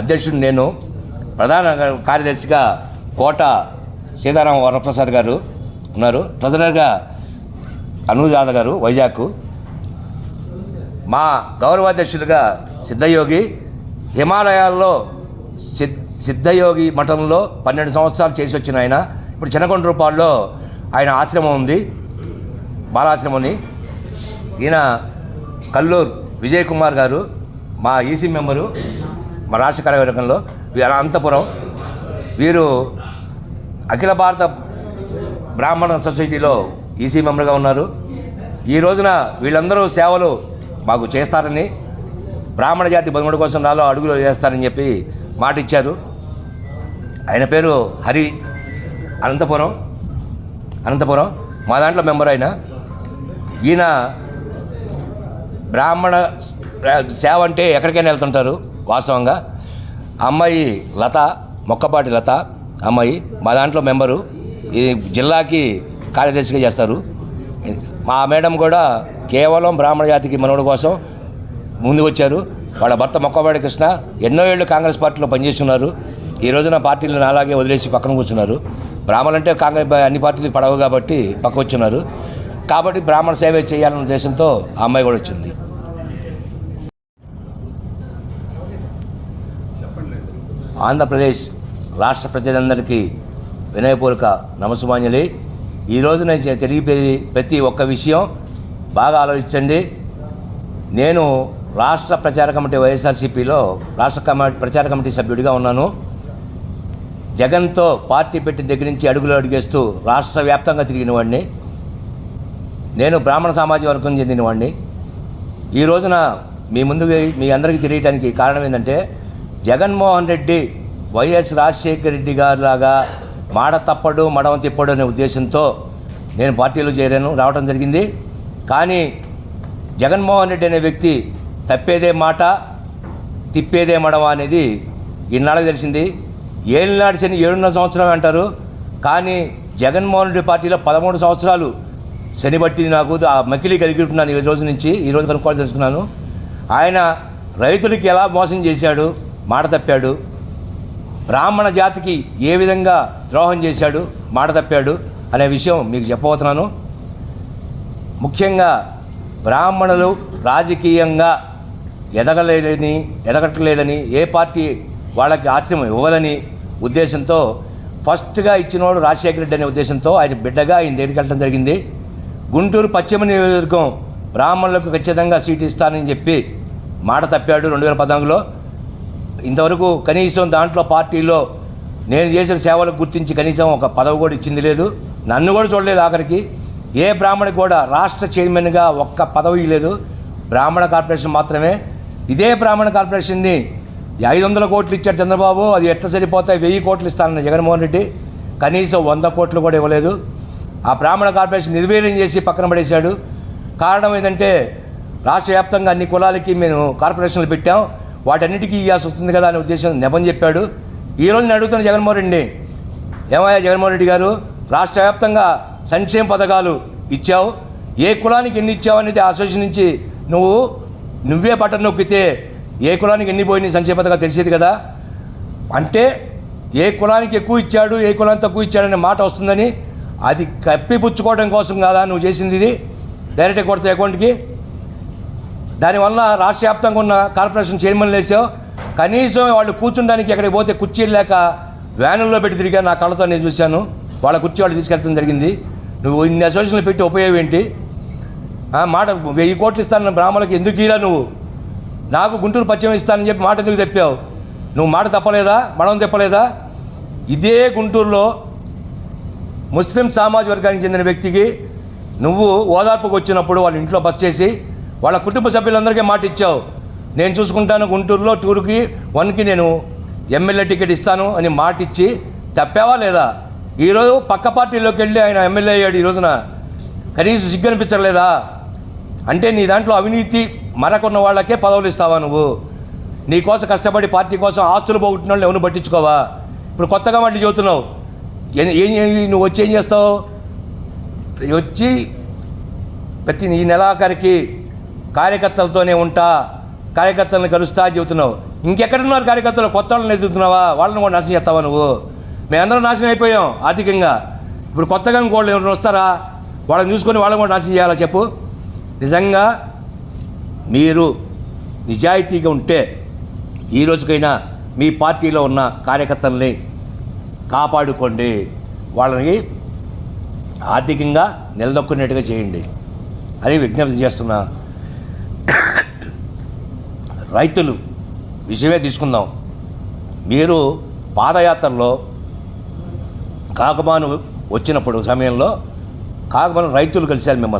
అధ్యక్షుడు నేను ప్రధాన కార్యదర్శిగా కోట సీతారామ వరప్రసాద్ గారు ఉన్నారు. ట్రెజరర్గా అనుజాద గారు వైజాగ్ మా గౌరవాధ్యక్షులుగా సిద్ధయోగి హిమాలయాల్లో సిద్ సిద్ధయోగి మఠంలో పన్నెండు సంవత్సరాలు చేసి వచ్చిన ఆయన. ఇప్పుడు చిన్నకొండ రూపాల్లో ఆయన ఆశ్రమం ఉంది బాలాశ్రమం అని ఈయన కల్లూరు విజయ్ కుమార్ గారు మా ఈసీ మెంబరు. మా రాష్ట్ర కార్యవర్గంలో వీరు అనంతపురం వీరు అఖిల భారత బ్రాహ్మణ సొసైటీలో ఈసీ మెంబర్గా ఉన్నారు. ఈ రోజున వీళ్ళందరూ సేవలు మాకు చేస్తారని బ్రాహ్మణ జాతి బతుకుడు కోసం నాలో అడుగులు చేస్తారని చెప్పి మాట ఇచ్చారు ఆయన పేరు హరి అనంతపురం అనంతపురం మా దాంట్లో మెంబర్ ఆయన. ఈయన బ్రాహ్మణ సేవ అంటే ఎక్కడికైనా వెళ్తుంటారు. వాస్తవంగా అమ్మాయి లత మొక్కపాటి లత అమ్మాయి మా దాంట్లో మెంబరు ఈ జిల్లాకి కార్యదర్శిగా చేస్తారు. మా మేడం కూడా కేవలం బ్రాహ్మణ జాతికి మనవడి కోసం ముందుకు వచ్చారు. వాళ్ళ భర్త మొక్కపాటి కృష్ణ ఎన్నో ఏళ్ళు కాంగ్రెస్ పార్టీలో పనిచేస్తున్నారు. ఈ రోజున పార్టీలను అలాగే వదిలేసి పక్కన కూర్చున్నారు. బ్రాహ్మణులు అంటే కాంగ్రెస్ అన్ని పార్టీలు పడవు కాబట్టి పక్క వచ్చున్నారు కాబట్టి బ్రాహ్మణ సేవ చేయాలనే ఉద్దేశంతో ఆ అమ్మాయి కూడా వచ్చింది. ఆంధ్రప్రదేశ్ రాష్ట్ర ప్రజలందరికీ వినయపూర్వక నమస్సుమాంజలి. ఈరోజు నేను తెలియపేది ప్రతి ఒక్క విషయం. బాగా ఆలోచించండి. నేను రాష్ట్ర ప్రచార కమిటీ వైఎస్ఆర్సీపీలో రాష్ట్ర కమిటీ ప్రచార కమిటీ సభ్యుడిగా ఉన్నాను. జగన్తో పార్టీ పెట్టిన దగ్గర నుంచి అడుగులు అడిగేస్తూ రాష్ట్ర వ్యాప్తంగా తిరిగిన వాడిని. నేను బ్రాహ్మణ సమాజ వర్గం చెందిన వాడిని. ఈ రోజున మీ ముందుగా మీ అందరికీ తెలియటానికి కారణం ఏంటంటే జగన్మోహన్ రెడ్డి వైఎస్ రాజశేఖర రెడ్డి గారు లాగా మాట తప్పడు మడమ తిప్పడు అనే ఉద్దేశంతో నేను పార్టీలో చేరాను రావడం జరిగింది. కానీ జగన్మోహన్ రెడ్డి అనే వ్యక్తి తప్పేదే మాట తిప్పేదే మడమ అనేది ఇన్నాళ్ళకి తెలిసింది. ఏళ్ళు శని ఏడున్నర సంవత్సరం అంటారు. కానీ జగన్మోహన్ రెడ్డి పార్టీలో పదమూడు సంవత్సరాలు శనిబట్టింది నాకు. ఆ మకిలి కలిగిస్తున్నాను ఈ రోజు నుంచి ఈ రోజు కనుక్కోవాలి తెలుసుకున్నాను. ఆయన రైతులకి ఎలా మోసం చేశాడు మాట తప్పాడు. బ్రాహ్మణ జాతికి ఏ విధంగా ద్రోహం చేశాడు మాట తప్పాడు అనే విషయం మీకు చెప్పబోతున్నాను. ముఖ్యంగా బ్రాహ్మణులు రాజకీయంగా ఎదగలేదని ఎదగట్లేదని ఏ పార్టీ వాళ్ళకి ఆశ్రయం ఇవ్వదని ఉద్దేశంతో ఫస్ట్గా ఇచ్చినవాడు రాజశేఖర రెడ్డి అనే ఉద్దేశంతో ఆయన బిడ్డగా ఆయన దగ్గరికి వెళ్ళడం జరిగింది. గుంటూరు పశ్చిమ నియోజకవర్గం బ్రాహ్మణులకు ఖచ్చితంగా సీటు ఇస్తానని చెప్పి మాట తప్పాడు రెండు వేల పద్నాలుగులో. ఇంతవరకు కనీసం దాంట్లో పార్టీలో నేను చేసిన సేవలకు గుర్తించి కనీసం ఒక పదవి కూడా ఇచ్చింది లేదు. నన్ను కూడా చూడలేదు ఆఖరికి. ఏ బ్రాహ్మణికి కూడా రాష్ట్ర చైర్మన్గా ఒక్క పదవి లేదు. బ్రాహ్మణ కార్పొరేషన్ మాత్రమే. ఇదే బ్రాహ్మణ కార్పొరేషన్ని ఐదు వందల కోట్లు ఇచ్చాడు చంద్రబాబు. అది ఎట్ట సరిపోతాయి? వెయ్యి కోట్లు ఇస్తానన్న జగన్మోహన్ రెడ్డి. కనీసం వంద కోట్లు కూడా ఇవ్వలేదు. ఆ బ్రాహ్మణ కార్పొరేషన్ నిర్వీర్యం చేసి పక్కన పడేశాడు. కారణం ఏంటంటే రాష్ట్ర వ్యాప్తంగా అన్ని కులాలకి మేము కార్పొరేషన్లు పెట్టాం. వాటన్నిటికీ ఇవ్వాల్సి వస్తుంది కదా అనే ఉద్దేశం నెపం చెప్పాడు. ఈ రోజు నేను అడుగుతున్న జగన్మోహన్ రెడ్డిని ఏమయ్యా జగన్మోహన్ రెడ్డి గారు? రాష్ట్ర వ్యాప్తంగా సంక్షేమ పథకాలు ఇచ్చావు. ఏ కులానికి ఎన్ని ఇచ్చావు అనేది అసోసియేషన్ నుంచి నువ్వు నువ్వే బటన్ నొక్కితే ఏ కులానికి ఎన్ని పోయినాయి సంక్షేమ పథకాలు తెలిసేది కదా. అంటే ఏ కులానికి ఎక్కువ ఇచ్చాడు ఏ కులానికి తక్కువ ఇచ్చాడనే మాట వస్తుందని అది కప్పిపుచ్చుకోవడం కోసం కాదా నువ్వు చేసింది ఇది? డైరెక్ట్గా కొడితే అకౌంట్కి? దానివల్ల రాష్ట్ర వ్యాప్తంగా ఉన్న కార్పొరేషన్ చైర్మన్లు వేసావు కనీసం వాళ్ళు కూర్చోడానికి ఎక్కడికి పోతే కుర్చీలు లేక వ్యానుల్లో పెట్టి తిరిగా నా కళ్ళతో నేను చూశాను. వాళ్ళ కుర్చీ వాళ్ళు తీసుకెళ్తాం జరిగింది. నువ్వు ఇన్ని అసోసియేషన్లు పెట్టి ఉపయోగం ఏంటి? మాట వెయ్యి కోట్లు ఇస్తాను బ్రాహ్మణులకు ఎందుకు ఇలా నువ్వు? నాకు గుంటూరు పశ్చిమ ఇస్తానని చెప్పి మాట ఎందుకు తెప్పావు? నువ్వు మాట తప్పలేదా? మనం తెప్పలేదా? ఇదే గుంటూరులో ముస్లిం సామాజిక వర్గానికి చెందిన వ్యక్తికి నువ్వు ఓదార్పుకు వచ్చినప్పుడు వాళ్ళ ఇంట్లో బస్ చేసి వాళ్ళ కుటుంబ సభ్యులందరికీ మాట ఇచ్చావు. నేను చూసుకుంటాను గుంటూరులో టూర్కి వన్కి నేను ఎమ్మెల్యే టికెట్ ఇస్తాను అని మాట ఇచ్చి తప్పావా లేదా? ఈరోజు పక్క పార్టీలోకి వెళ్ళి ఆయన ఎమ్మెల్యే అయ్యాడు ఈ రోజున. కనీసం సిగ్గనిపించలేదా అంటే నీ దాంట్లో అవినీతి మరకున్న వాళ్ళకే పదవులు ఇస్తావా నువ్వు? నీ కోసం కష్టపడి పార్టీ కోసం ఆస్తులు పోగొట్టిన వాళ్ళు ఎవరు పట్టించుకోవా? ఇప్పుడు కొత్తగా మళ్ళీ చెబుతున్నావు. ఏం- నువ్వు వచ్చి ఏం చేస్తావు? వచ్చి ప్రతి ఈ నెలాఖరికి కార్యకర్తలతోనే ఉంటా కార్యకర్తలను కలుస్తా చెబుతున్నావు. ఇంకెక్కడున్నారు కార్యకర్తలు? కొత్త వాళ్ళని ఎదుగుతున్నావా వాళ్ళని కూడా నాశనం చేస్తావా నువ్వు? మేమందరం నాశనం అయిపోయాం ఆర్థికంగా. ఇప్పుడు కొత్తగా ఇంకోళ్ళు ఎవరైనా వస్తారా? వాళ్ళని చూసుకొని వాళ్ళని కూడా నాశనం చేయాలా చెప్పు? నిజంగా మీరు నిజాయితీగా ఉంటే ఈ రోజుకైనా మీ పార్టీలో ఉన్న కార్యకర్తల్ని కాపాడుకోండి. వాళ్ళని ఆర్థికంగా నిలదొక్కునేట్టుగా చేయండి. అని విజ్ఞప్తి చేస్తున్నా. రైతులు విషయమే తీసుకుందాం. మీరు పాదయాత్రలో కాకమాను వచ్చినప్పుడు సమయంలో కాకమాను రైతులు కలిశారు మిమ్మల్ని.